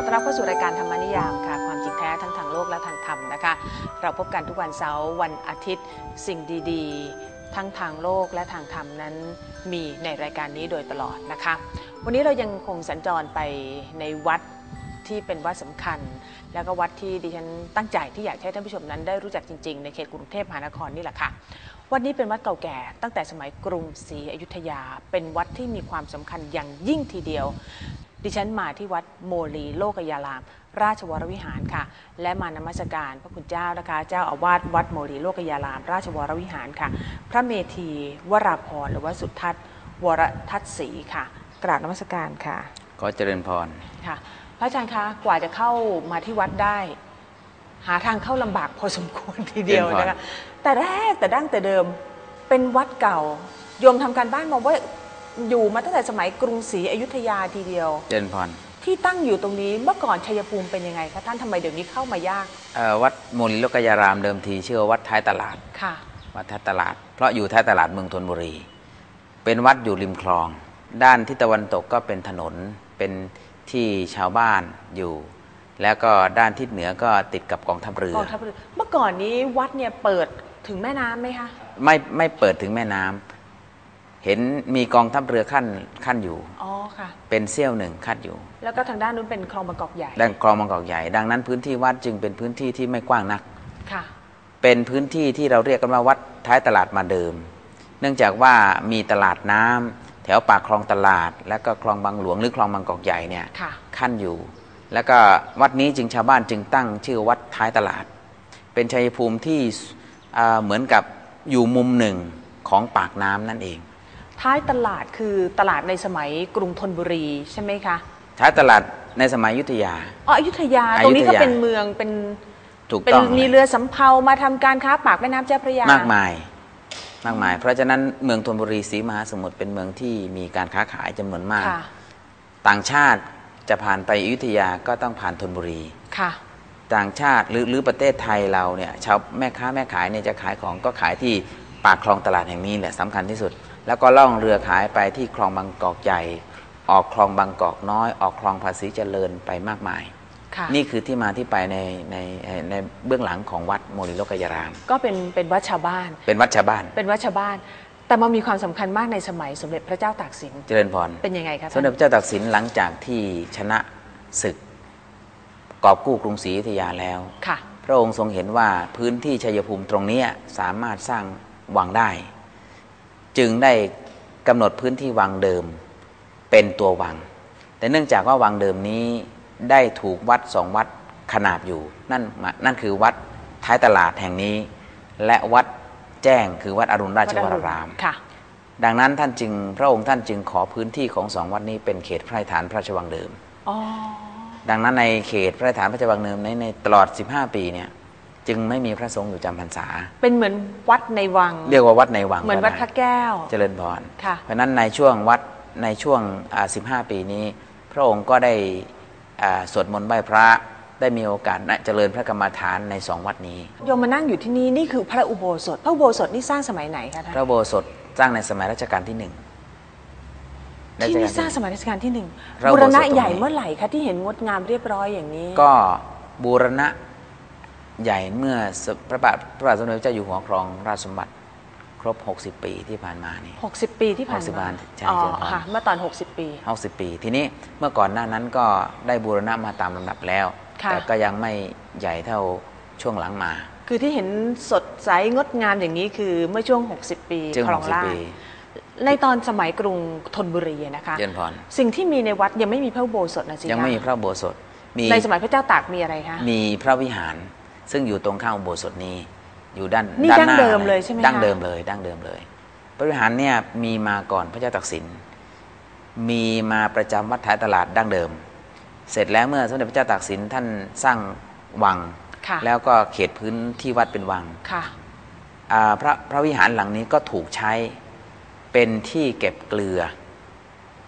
ขอต้อนรับเข้าสู่รายการธรรมนิยามค่ะ ความจริงแท้ทั้งทางโลกและทางธรรมนะคะ เราพบกันทุกวันเสาร์วันอาทิตย์ สิ่งดีๆ ทั้งทางโลกและทางธรรมนั้นมีในรายการนี้โดยตลอดนะคะ วันนี้เรายังคงสัญจรไปในวัดที่เป็นวัดสำคัญ แล้วก็วัดที่ดิฉันตั้งใจที่อยากให้ท่านผู้ชมนั้นได้รู้จักจริง ๆ ในเขตกรุงเทพมหานครนี่แหละค่ะวัดนี้เป็นวัดเก่าแก่ตั้งแต่สมัยกรุงศรีอยุธยา เป็นวัดที่มีความสำคัญอย่างยิ่งทีเดียว ดิฉันมาที่วัดโมลีโลกยาราม ราชวรวิหารค่ะ และมานมัสการพระคุณเจ้านะคะ เจ้าอาวาสวัดโมลีโลกยาราม ราชวรวิหารค่ะ พระเมธีวราพรหรือว่าสุทัศน์วรทัศน์ศรีค่ะ กราบนมัสการค่ะขอเจริญพรค่ะ พระอาจารย์คะกว่าจะเข้ามาที่วัดได้ หาทางเข้าลำบากพอสมควรทีเดียวนะคะแต่แรกแต่ดั้งแต่เดิมเป็นวัดเก่าโยมทำการบ้านมาว่า อยู่มาตั้งแต่สมัยกรุงศรีอยุธยาทีเดียว เจริญพรที่ตั้งอยู่ตรงนี้เมื่อก่อนชัยภูมิเป็นยังไงคะท่านทำไมเดี๋ยวนี้เข้ามายากเอ่อวัดโมลิโลกยารามเดิมทีชื่อว่าวัดท้ายตลาด ค่ะ วัดท้ายตลาด เพราะอยู่ท้ายตลาดเมืองธนบุรี เป็นวัดอยู่ริมคลอง ด้านทิศตะวันตกก็เป็นถนนเป็นที่ชาวบ้านอยู่ แล้วก็ด้านทิศเหนือก็ติดกับกองทัพเรือกองทัพเรือเมื่อก่อนนี้วัดเนี่ยเปิดถึงแม่น้ำไหมคะ ไม่ไม่เปิดถึงแม่น้ำ เห็นมีกองทัพเรือขั้นขั้นอยู่อ๋อค่ะ เป็นเสี้ยวหนึ่งขั้นอยู่ แล้วก็ทางด้านนู้นเป็นคลองบางกอกใหญ่ด้านคลองบางกอกใหญ่ ดังนั้นพื้นที่วัดจึงเป็นพื้นที่ที่ไม่กว้างนักค่ะ เป็นพื้นที่ที่เราเรียกกันว่าวัดท้ายตลาดมาเดิม เนื่องจากว่ามีตลาดน้ำแถวปากคลองตลาด และก็คลองบางหลวงหรือคลองบางกอกใหญ่เนี่ยค่ะขั้นอยู่ แล้วก็วัดนี้จึงชาวบ้านจึงตั้งชื่อวัดท้ายตลาด เป็นชัยภูมิที่อ่าเหมือนกับอยู่มุมหนึ่งของปากน้ำนั่นเอง ท้ายตลาดคือตลาดในสมัยกรุงธนบุรีใช่ไหมคะท้ายตลาดในสมัยอยุธยาอ๋ออยุธยาอยุธยาตรงนี้ก็เป็นเมืองเป็นถูกเป็นต้องมีเลยเรือสำเภามาทำการค้าปากแม่น้ำเจ้าพระยามมากมายมากมาย เพราะฉะนั้นเมืองธนบุรีศรีมหาสมุทรเป็นเมืองที่มีการค้าขายจำนวนมากค่ะต่างชาติจะผ่านไปอยุธยาก็ต้องผ่านธนบุรีค่ะ ต่างชาติหรือหรือประเทศไทยเราเนี่ยชาวแม่ค้าแม่ขายเนี่ยจะขายของก็ขายที่ปากคลองตลาดแห่งนี้แหละสำคัญที่สุด แล้วก็ล่องเรือขายไปที่คลองบางกอกใหญ่ ออกคลองบางกอกน้อย ออกคลองภาษีเจริญไปมากมายค่ะนี่คือที่มาที่ไปในในในเบื้องหลังของวัดโมลิโลกยาราม ก็เป็นเป็นวัดชาวบ้าน เป็นวัดชาวบ้าน เป็นวัดชาวบ้าน แต่มันมีความสำคัญมากในสมัยสมเด็จพระเจ้าตากสิน เจริญพร เป็นยังไงคะสมเด็จพระเจ้าตากสินหลังจากที่ชนะศึกกอบกู้กรุงศรีอยุธยาแล้วค่ะ พระองค์ทรงเห็นว่าพื้นที่ชัยภูมิตรงเนี้ยสามารถสร้างวังได้ จึงได้กำหนดพื้นที่วังเดิมเป็นตัววัง แต่เนื่องจากว่าวังเดิมนี้ได้ถูกวัดสองวัดขนาบอยู่ นั่นมานั่นคือวัดท้ายตลาดแห่งนี้ และวัดแจ้งคือวัดอรุณราชวรารามค่ะดังนั้นท่านจึงพระองค์ท่านจึงขอพื้นที่ของสองวัดนี้เป็นเขตพระราชฐานพระราชวังเดิมอ๋อดังนั้นในเขตพระราชฐานพระราชวังเดิมในในตลอด 15 ปีเนี่ย จึงไม่มีพระสงฆ์อยู่จำพรรษา เป็นเหมือนวัดในวัง เรียกว่าวัดในวังเหมือนวัดพระแก้ว เจริญพรค่ะเพราะฉะนั้นในช่วงวัดในช่วงอ่า15 ปีนี้ พระองค์ก็ได้อ่าสวดมนต์ไหว้พระได้มีโอกาสนะเจริญพระกรรมฐานในสองวัดนี้โยมมานั่งอยู่ที่นี่นี่คือพระอุโบสถ พระอุโบสถนี่สร้างสมัยไหนคะท่านพระอุโบสถสร้างในสมัยรัชกาลที่หนึ่งที่นี่สร้างรัชกลสมัยรัชกาลที่หนึ่งพระอุบูโบสถรณะตรงนี้ใหญ่เมื่อไหร่คะที่เห็นงดงามเรียบร้อยอย่างนี้ ก็บูรณะ ใหญ่เมื่อสพระบาทพระบาทสมเด็จพระเจ้าอยู่หัวครองราชสมบัติครบ 60 ปีที่ผ่านมานี่60 ปีที่ผ่าน60มาใช่อ๋อเชิญครับค่ะเมื่อตอน 60 ปี 60 ปี ทีนี้เมื่อก่อนหน้านั้นก็ได้บูรณะมาตามลำดับแล้วค่ะแต่ก็ยังไม่ใหญ่เท่าช่วงหลังมา คือที่เห็นสดใสงดงามอย่างนี้คือเมื่อช่วง 60 ปีจึงครองราช60ปีในตอนสมัยกรุงธนบุรีอะนะคะเจริญพรสิ่งที่มีในวัดยังไม่มีพระอุโบสถนะสิคะยังไม่มีพระอุโบสถมีในสมัยพระเจ้าตากมีอะไรคะมีพระวิหาร ซึ่งอยู่ตรงข้างอุโบสถนี้ อยู่ด้านนี่ด้านหน้าดั้งเดิมเลยใช่ไหมคะ ดั้งเดิมเลย ดั้งเดิมเลย พระวิหารเนี่ยมีมาก่อนพระเจ้าตากสิน มีมาประจำวัดท้ายตลาดดั้งเดิม เสร็จแล้วเมื่อสมเด็จพระเจ้าตากสินท่านสร้างวัง ค่ะ แล้วก็เขตพื้นที่วัดเป็นวัง ค่ะ อ่าพระพระวิหารหลังนี้ก็ถูกใช้เป็นที่เก็บเกลือ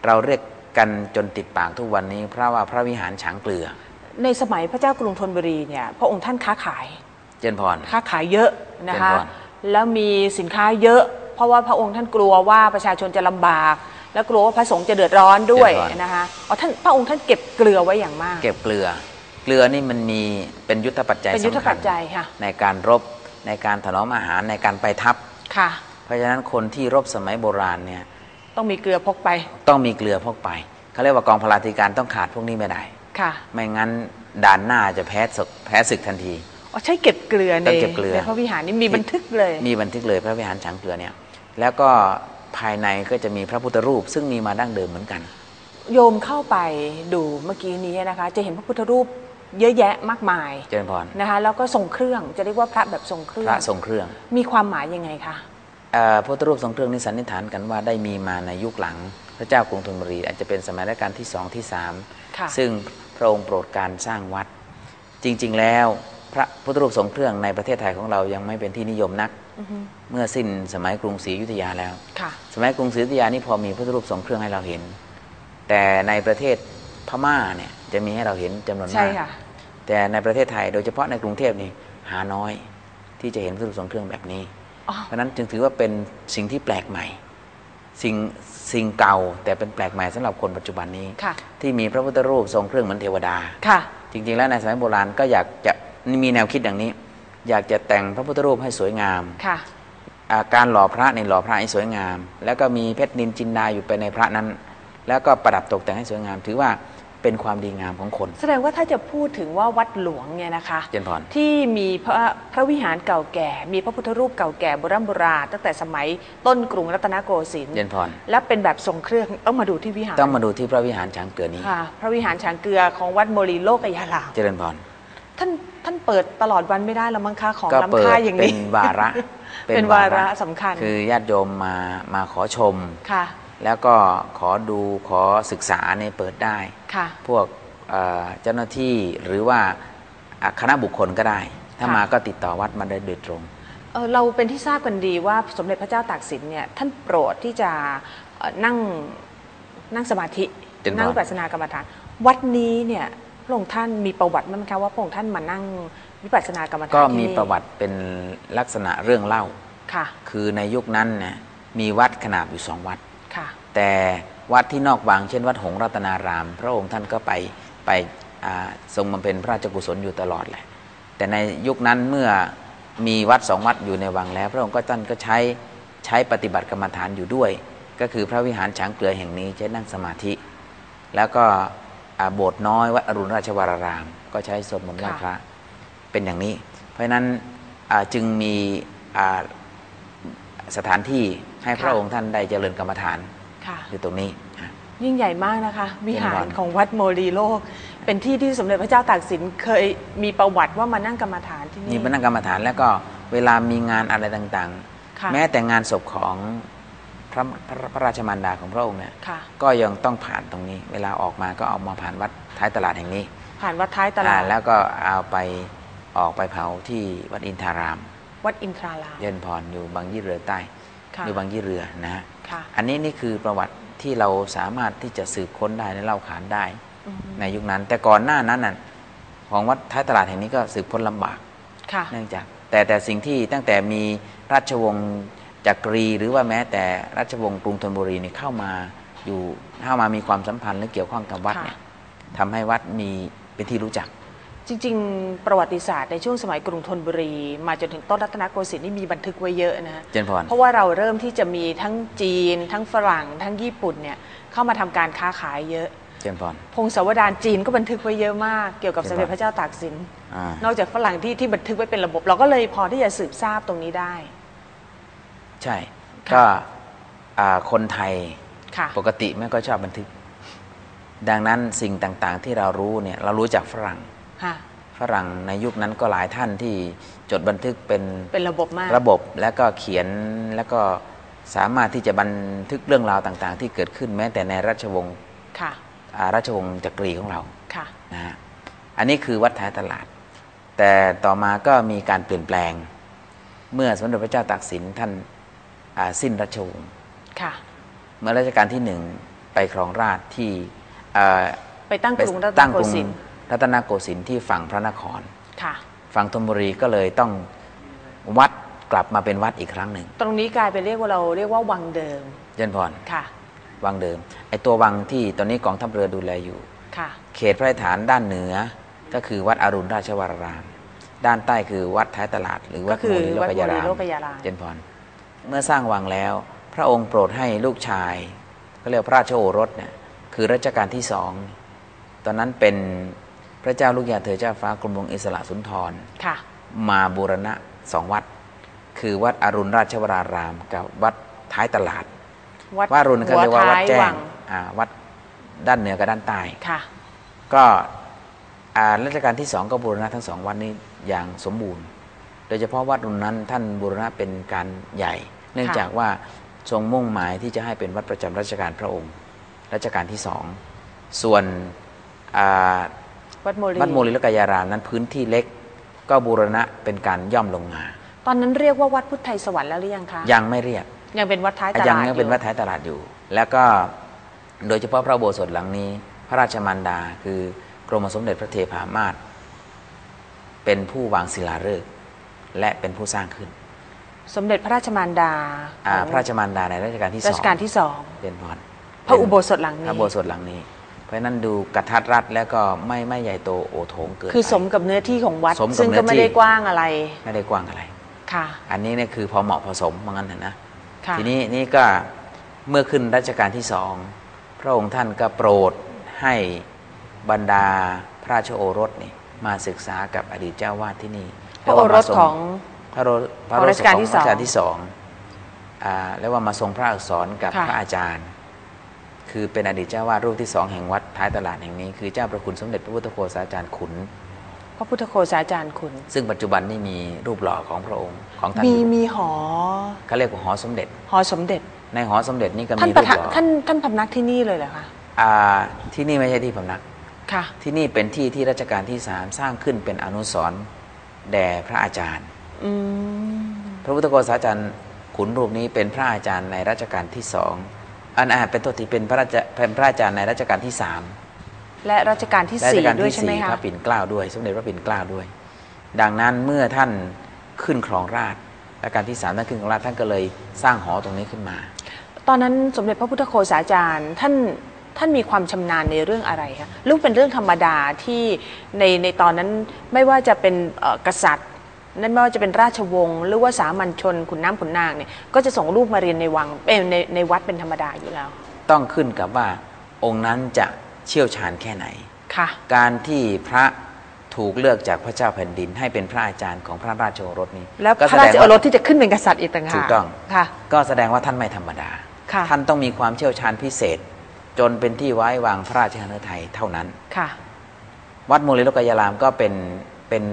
เราเรียกกันจนติดปากทุกวันนี้ เพราะว่าพระวิหารฉางเกลือ ในสมัยพระเจ้ากรุงธนบุรีเนี่ยพระองค์ท่านค้าขาย เจนพร ค้าขายเยอะนะคะเจริญพรแล้วมีสินค้าเยอะ เพราะว่าพระองค์ท่านกลัวว่าประชาชนจะลำบาก แล้วกลัวว่าพระสงฆ์จะเดือดร้อนด้วยเดือดร้อนนะคะอ๋อท่านพระองค์ท่านเก็บเกลือไว้อย่างมาก เก็บเกลือ เกลือนี่มันมีเป็นยุทธปัจจัยเป็นยุทธสำคัปัญจจัยค่ะ ในการรบในการถนอมอาหารในการไปทัพ ค่ะ เพราะฉะนั้นคนที่รบสมัยโบราณเนี่ยต้องมีเกลือพกไป ต้องมีเกลือพกไปเขาเรียกว่ากองพลาธิการต้องขาดพวกนี้ไม่ได้ ค่ะไม่งั้นด่านหน้าจะแพ้ศึกแพ้ศึกทันทีอ๋อใช้เก็บเกลือในต้องเก็บเกลือในพระวิหารนี่มีบันทึกเลย มีบันทึกเลยพระวิหารช้างเกลือเนี่ย แล้วก็ภายในก็จะมีพระพุทธรูป ซึ่งมีมาดั้งเดิมเหมือนกัน โยมเข้าไปดูเมื่อกี้นี้นะคะ จะเห็นพระพุทธรูปเยอะแยะมากมายเจริญพรนะคะแล้วก็ทรงเครื่องจะเรียกว่าพระแบบทรงเครื่อพงระทรงเครื่อง มีความหมายยังไงคะเอ่อพระพุทธรูปทรงเครื่องนี้สันนิษฐานกันว่าได้มีมาในยุคหลัง พระเจ้ากรุงธนบุรีอาจจะเป็นสมัยรัชกาลที่สองที่สามค่ะซึ่งพ ระองค์โปรดการสร้างวัด จริง ๆ แล้วพระพุทธรูปทรงเครื่องในประเทศไทยของเรายังไม่เป็นที่นิยมนักอือฮึเมื่อสิ้นสมัยกรุงศรีอยุธยาแล้วค่ะสมัยกรุงศรีอยุธยานี่พอมีพระพุทธรูปทรงเครื่องให้เราเห็น แต่ในประเทศพม่าเนี่ยจะมีให้เราเห็นจำนวนใช่มากค่ะแต่ในประเทศไทยโดยเฉพาะในกรุงเทพนี่หาน้อยที่จะเห็นพระพุทธรูปทรงเครื่องแบบนี้อ๋อเพราะฉะนั้นจึงถือว่าเป็นสิ่งที่แปลกใหม่ สิ่งสิ่งเก่าแต่เป็นแปลกใหม่สำหรับคนปัจจุบันนี้ค่ะที่มีพระพุทธรูปทรงเครื่องเหมือนเทวดาค่ะ จริง ๆ แล้วในสมัยโบราณก็อยากจะมีแนวคิดอย่างนี้ อยากจะแต่งพระพุทธรูปให้สวยงามค่ะอ่าการหล่อพระในหล่อพระให้สวยงาม แล้วก็มีเพชรนินจินดาอยู่ไปในพระนั้น แล้วก็ประดับตกแต่งให้สวยงาม ถือว่า เป็นความดีงามของคน แสดงว่าถ้าจะพูดถึงว่าวัดหลวงเนี่ยนะคะเจริญพรที่มีพระพระวิหารเก่าแก่ มีพระพุทธรูปเก่าแก่โบราณโบราณตั้งแต่สมัยต้นกรุงรัตนโกสินทร์เจริญพรและเป็นแบบทรงเครื่องต้องมาดูที่วิหารต้องมาดูที่พระวิหารช้างเกิดนี้ค่ะพระวิหารช้างเกลือของวัดโมลีโลกยารามเจริญพรท่านท่านเปิดตลอดวันไม่ได้แล้วมั้งคะของก็เปิล้ำดค่าอย่างเป็นี้นวาระเป็นวาระสำคัญ คือญาติโยมมามาขอชมค่ะ แล้วก็ขอดูขอศึกษาเนี่ยเปิดได้ ค่ะ พวกเอ่อเจ้าหน้าที่หรือว่าอะคณะบุคคลก็ได้ ถ้าค่ะ มาก็ติดต่อวัดมาได้โดยตรง เอ่อเราเป็นที่ทราบกันดีว่าสมเด็จพระเจ้าตากสินเนี่ยท่านโปรดที่จะเอ่อนั่งนั่งสมาธิเจริญพร นั่งวิปัสสนากรรมฐาน วัดนี้เนี่ยพระองค์ท่านมีประวัติไหมคะว่าพระองค์ท่านมานั่งวิปัสสนากรรมฐานก็ที่มีนี่ประวัติเป็นลักษณะเรื่องเล่า ค่ะ คือในยุคนั้นเนี่ยมีวัดขนาดอยู่สองวัดค่ะ แต่วัดที่นอกวังเช่นวัดหงรัตนาราม พระองค์ท่านก็ไปไปทรงบำเพ็ญพระราชกุศลอยู่ตลอดแหละแต่ในยุคนั้นเมื่อมีวัดสองวัดอยู่ในวังแล้ว พระองค์ก็ท่านก็ใช้ใช้ปฏิบัติกรรมฐานอยู่ด้วย ก็คือพระวิหารช้างเกลือแห่งนี้ใช้นั่งสมาธิ แล้วก็โบสถ์น้อยวัดอรุณราชวราราม ก็ใช้สวดมนต์ไหว้พระเป็นอย่างนี้ เพราะฉะนั้นจึงมีสถานที่ให้พระองค์ท่านได้เจริญกรรมฐาน อยู่ตรงนี้นะยิ่งใหญ่มากนะคะ วิหาเป็นวัรดของวัดโมลีโลก เป็นที่ที่สมเด็จพระเจ้าตากสินเคยมีประวัติว่ามานั่งกรรมฐานที่นี่นี่เป็นนั่งกรรมฐานแล้วก็เวลามีงานอะไรต่างค่ะๆแม้แต่งานศพของพระพระพระราชมารดาของพระองค์เนี่ยค่ะก็ยังต้องผ่านตรงนี้ เวลาออกมาก็เอามาผ่านวัดท้ายตลาดแห่งนี้ ผ่านวัดท้ายตลาอ่าดแล้วก็เอาไปออกไปเผาที่วัดอินทาราม วัดอินทราราม เย็นพรอยู่บางยี่เรือใต้ ค่ะอยู่บางยี่เรือนะฮะค่ะอันนี้นี่คือประวัติที่เราสามารถที่จะสืบค้นได้และเล่าขานได้อือฮึในยุคนั้น แต่ก่อนหน้านั้นน่ะของวัดท้ายตลาดแห่งนี้ก็สืบค้นลำบากค่ะเนื่องจาก แต่แต่สิ่งที่ตั้งแต่มีราชวงศ์จักรีหรือว่าแม้แต่ราชวงศ์กรุงธนบุรีนี่เข้ามาอยู่เข้ามามีความสัมพันธ์หรือเกี่ยวข้องกับวัดค่ะเนี่ยทำให้วัดมีเป็นที่รู้จัก จริง ๆ ประวัติศาสตร์ในช่วงสมัยกรุงธนบุรี มาจนถึงต้นรัตนโกสินทร์นี่มีบันทึกไว้เยอะนะเจนพรเพราะว่าเราเริ่มที่จะมีทั้งจีน ทั้งฝรั่ง ทั้งญี่ปุ่นเนี่ยเข้ามาทำการค้าขายเยอะเจนพรพงศาวดารจีนก็บันทึกไว้เยอะมากเกี่ยวกับสมเด็จพระเจ้าตากสินอ่านอกจากฝรั่งที่ที่บันทึกไว้เป็นระบบ เราก็เลยพอที่จะสืบทราบตรงนี้ได้ ใช่ค่ะก็อ่าคนไทยค่ะปกติไม่ก็ชอบบันทึก ดังนั้นสิ่งต่างๆ ที่เรารู้เนี่ยเรารู้จากฝรั่งค่ะ ฝรั่งในยุคนั้นก็หลายท่านที่จดบันทึกเป็นเป็นระบบมากระบบแล้วก็เขียนแล้วก็สามารถที่จะบันทึกเรื่องราวต่าง ๆ ที่เกิดขึ้นแม้แต่ในราชวงศ์ค่ะอ่าราชวงศ์จักรีของเราค่ะนะฮะอันนี้คือวัดท้ายตลาด แต่ต่อมาก็มีการเปลี่ยนแปลง เมื่อสมเด็จพระเจ้าตากสินท่านอ่าสิ้นราชวงศ์ค่ะเมื่อรัชกาลที่หนึ่งไปครองราชย์ที่อ่าไปตั้งไปกรุงรัตนตั้งโกกรุงสินทร์ รัตนโกสินทร์ที่ฝั่งพระนครค่ะ ฝั่งธนบุรีก็เลยต้องวัดกลับมาเป็นวัดอีกครั้งหนึ่งตรงนี้กลายเป็นเรียกว่าเราเรียกว่าวังเดิมเจนพรค่ะ วังเดิมไอตัววังที่ตอนนี้กองทัพเรือดูแลอยู่ค่ะ เขตพระราชฐานด้านเหนือก็คือวัดอรุณราชวราราม ด้านใต้คือวัดท้ายตลาด หรือวัดก็คือโมลีโลกยารามวัดโมลีโลกยารามเจนพรเมื่อสร้างวังแล้ว พระองค์โปรดให้ลูกชายก็เรียกว่าพระราชโอรสเนี่ยคือรัชกาลที่สองตอนนั้นเป็น พระเจ้าลูกยาเธอเจ้าฟ้ากรมหลวงอิสระสุนทรค่ะมาบูรณะสองวัด คือวัดอรุณราชวราราม กับวัดท้ายตลาด วัดวัดอรุณเขาเรียกว่าวัดแจ้หัท้งอ่าวัดด้านเหนือกับด้านใต้ค่ะก็อ่ารัชกาลที่สองก็บูรณะทั้งสองวัดนี้อย่างสมบูรณ์ โดยเฉพาะวัดรุ่นนั้นท่านบูรณะเป็นการใหญ่ เนื่องจากว่าทรงมุ่งหมายที่จะให้เป็นวัดประจำรัชกาลพระองค์รัชกาลที่สองส่วนอ่า วัดโมลีวัดโมลิลกายารามนั้นพื้นที่เล็กก็บูรณะเป็นการย่อมลงมา ตอนนั้นเรียกว่าวัดพุทธไทยสวรรค์แล้วหรือยังคะ ยังไม่เรียก ยังเป็นวัดท้ายตลาดยังยังเป็นอยู่วัดท้ายตลาดอยู่ แล้วก็โดยเฉพาะพระอุโบสถหลังนี้ พระราชมารดาคือกรมสมเด็จพระเทพามาศเป็นผู้วางศิลาฤกษ์และเป็นผู้สร้างขึ้น สมเด็จพระราชมารดาอ่าของพระราชมารดาในรัชกาลที่สรัองชกาลที่สองเรียนพรพระอุโบสถหลังพนี้ระอุโบสถหลังนี้ เพราะฉะนั้นดูกระทัดรัดแล้วก็ไม่ไม่ใหญ่โตโอโถงเกินคือไปสมกับเนื้อที่ของวัด สมกับซึ่งเนื้ก็อไม่ที่ได้กว้างอะไรไม่ได้กว้างอะไร ค่ะ อันนี้เนี่ยคือพอเหมาะพอสมว่างั้นเถอะนะ ค่ะ ทีนี้นี่ก็เมื่อขึ้นรัชกาลที่สองพระองค์ท่านก็โปรดให้บรรดาพระราชโอรสนี่มาศึกษากับอดีตเจ้าวาดที่นี่พระโอรสของ พระโรพระของโอรัชกาลที่สองรัชกาลที่สองอ่าเรียกว่ามาทรงพระอักษรกับค่ะ พระอาจารย์ คือเป็นอดีตเจ้าวาดรูปที่สองแห่งวัด ท้ายตลาดแห่งนี้คือเจ้าประคุณสมเด็จพระพุทธโฆษาจารย์ขุนพระพุทธโฆษาจารย์คุณซึ่งปัจจุบันนี่มีรูปหล่อของพระองค์ของท่านมีอยู่มีหอเขาเรียกว่าหอสมเด็จ หอสมเด็จ ในหอสมเด็จนี่ก็ท่านมีปรูระปทับหล่อท่านท่านพำนักที่นี่เลยเหรอคะอ่าที่นี่ไม่ใช่ที่พำนักค่ะที่นี่เป็นที่ที่รัชกาลที่สามสร้างขึ้นเป็นอนุสรณ์แด่พระอาจารย์อืมพระพุทธโฆษาจารย์ขุนรูปนี้เป็นพระอาจารย์ในรัชกาลที่สอง อันอาจเป็นตัวที่เป็นพระราชเป็นพระอาจารย์ในรัชกาลที่สามและรัชกาลที่และรัชสี่กาลด้วยที่ใช่ไหมสี่คะพระปิ่นเกล้าด้วย สมเด็จพระปิ่นเกล้าด้วย ดังนั้นเมื่อท่านขึ้นครองราชย์รัชกาลที่สามท่านขึ้นครองราชย์ท่านก็เลยสร้างหอตรงนี้ขึ้นมา ตอนนั้นสมเด็จพระพุทธโฆษาจารย์ท่านท่านมีความชำนาญในเรื่องอะไรคะลูกเป็นเรื่องธรรมดาที่ในในตอนนั้นไม่ว่าจะเป็นเอ่อกษัตริย์ นั่นไม่ว่าจะเป็นราชวงศ์หรือว่าสามัญชนขุนน้ำขุนนางเนี่ยก็จะส่งลูกมาเรียนในวังเอยในในวัดเป็นธรรมดาอยู่แล้ว ต้องขึ้นกับว่าองค์นั้นจะเชี่ยวชาญแค่ไหน ค่ะ การที่พระถูกเลือกจากพระเจ้าแผ่นดิน ให้เป็นพระอาจารย์ของพระราชโอรสนี้แล้วก็พแสระดรางชโอว่รสที่จะขึ้นเป็นกษัตริย์อีกต่างหากถูกต้อง ค่ะ ก็แสดงว่าท่านไม่ธรรมดา ค่ะ ท่านต้องมีความเชี่ยวชาญพิเศษ จนเป็นที่ไว้วางพระราชหฤทัยเท่านั้น ค่ะ วัดโมลิโลกายารามก็เป็นเป็น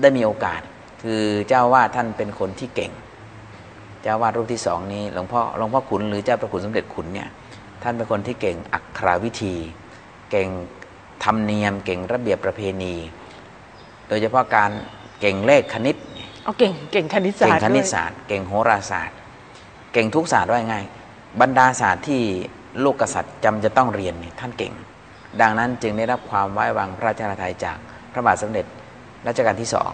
ได้มีโอกาส คือเจ้าวาดท่านเป็นคนที่เก่ง เจ้าวาดรูปที่สองนี้หลวงพ่อหลวงพ่อขุนหรือเจ้าประคุณสมเด็จขุนเนี่ยท่านเป็นคนที่เก่งอักขราวิธี เก่งธรรมเนียม เก่งระเบียบประเพณี โดยเฉพาะการเก่งเลขคณิตเอาเก่งเก่งคณิตศาเก่สงตร์คณิตด้วยศาสตร์เก่งโหราศาสตร์ เก่งทุกศาสตร์ว่าง่ายบรรดาศาสตร์ที่ลูกกษัตริย์จำจะต้องเรียนเนี่ยท่านเก่ง ดังนั้นจึงได้รับความไว้วางพระราชาไทยจากพระบาทสมเด็จ รัชกาลที่สอง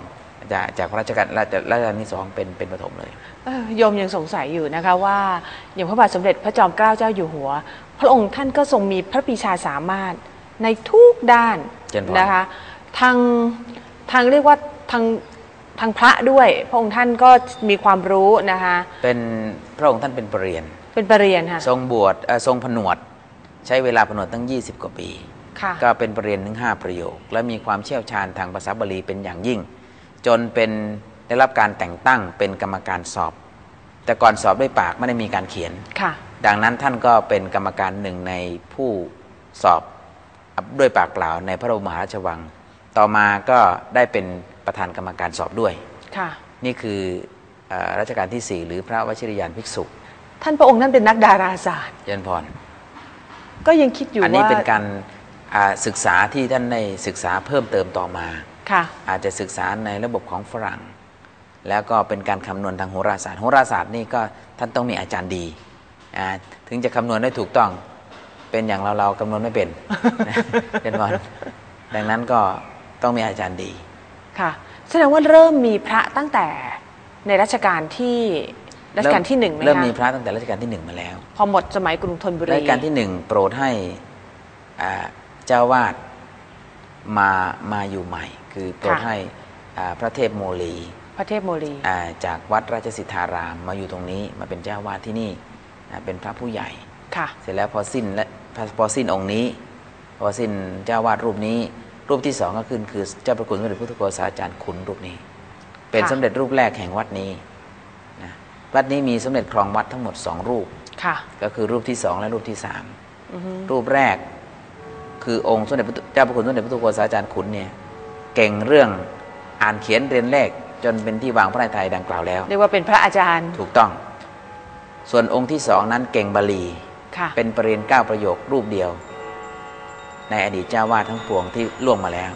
จากจากพระราชกาลราชรัชกาลที่สองเป็นเป็นปฐมเลยเอ่อโยมยังสงสัยอยู่นะคะว่าอย่างพระบาทสมเด็จพระจอมเกล้าเจ้าอยู่หัว พระองค์ท่านก็ทรงมีพระปรีชาสามารถในทุกด้านเจริญพรนะคะทางทางเรียกว่าทางทางพระด้วย พระองค์ท่านก็มีความรู้นะคะเป็นพระองค์ท่านเป็นปรริญญาเป็นประเรียนค่ะทรงบวชเอ่อทรงผนวดใช้เวลาผนวดตั้ง 20 กว่าปีค่ะ ก็เป็นประเรียนถึง5ประโยค และมีความเชี่ยวชาญทางภาษาบาลีเป็นอย่างยิ่ง จนเป็นได้รับการแต่งตั้งเป็นกรรมการสอบ แต่ก่อนสอบด้วยปากไม่ได้มีการเขียนค่ะดังนั้นท่านก็เป็นกรรมการหนึ่งในผู้สอบด้วยปากเปล่าในพระบรมมหาราชวัง ต่อมาก็ได้เป็นประธานกรรมการสอบด้วยค่ะนี่คือเออรัชกาลที่ 4 หรือพระวชิรยานภิกษุ ท่านพระองค์นั้นเป็นนักดาราศาสตร์เจริญพรก็ยังคิดอยู่อัว่านนี้เป็นการอ่า ศึกษาที่ท่านได้ศึกษาเพิ่มเติมต่อมาค่ะอาจจะศึกษาในระบบของฝรั่ง แล้วก็เป็นการคำนวณทางโหราศาสตร์โหราศาสตร์นี่ก็ท่านต้องมีอาจารย์ดีอ่าถึงจะคำนวณได้ถูกต้องเป็นอย่างเราเราคำนวณไม่เป็นเป็นวันดังนั้นก็ต้องมีอาจารย์ดีค่ะแสดงว่าเริ่มมีพระตั้งแต่ในรัชกาลที่รัชกาลที่หนึ่งไหมเริ่มคะมีพระตั้งแต่รัชกาลที่หนึ่งมาแล้ว พอหมดสมัยกรุงธนบุรีรัชกาลที่หนึ่งโปรดให้อ่า เจ้าวาดมามาอยู่ใหม่ คือโปรดค่ะ ให้อ่าพระเทพโมลีพระเทพโมลีอ่าจากวัดราชสิทธารามมาอยู่ตรงนี้มาเป็นเจ้าวาดที่นี่อ่าเป็นพระผู้ใหญ่ ค่ะ เสร็จแล้วพอสิ้นและพอพอสิ้นองค์นี้ พอสิ้นเจ้าวาดรูปนี้ รูปที่สองก็ขึ้นคือเจ้าประคุณสมเด็จพระพุทธโฆษาจารย์ขุนรูปนี้ เป็นค่ะ สมเด็จรูปแรกแห่งวัดนี้นะวัดนี้มีสมเด็จครองวัดทั้งหมดสองรูป ค่ะก็คือรูปที่สองและรูปที่สาม อือฮึรูปแรก คือองค์สมเด็จพระเจ้าพระคุณสมเด็จพระพุทธโฆษาจารย์ขุนเนี่ยเก่งเรื่องอ่านเขียนเรียนเลขจนเป็นที่วางพระในไทยดังกล่าวแล้ว เรียกว่าเป็นพระอาจารย์ ถูกต้อง ส่วนองค์ที่สองนั้นเก่งบาลีค่ะเป็นประเรียนเก้าประโยครูปเดียว ในอดีตเจ้าวาดทั้งปวงที่ล่วงมาแล้ว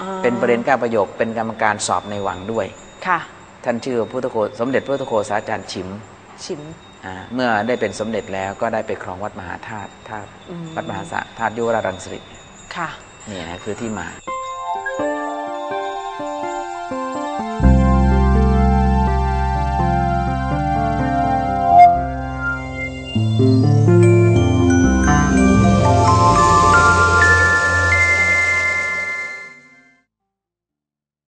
อ๋อเป็นประเรียนเก้าประโยคเป็นกรรมการสอบในวังด้วยค่ะ ท่านชื่อพุทธโฆสมเด็จพระพุทธโฆษาจารย์ฉิมชิมอ่า เมื่อได้เป็นสมเด็จแล้วก็ได้ไปครองวัดมหาธาตุธาตุอืมวัดมหาธาตุยุวราชรังสิตค่ะนี่นะคือที่มา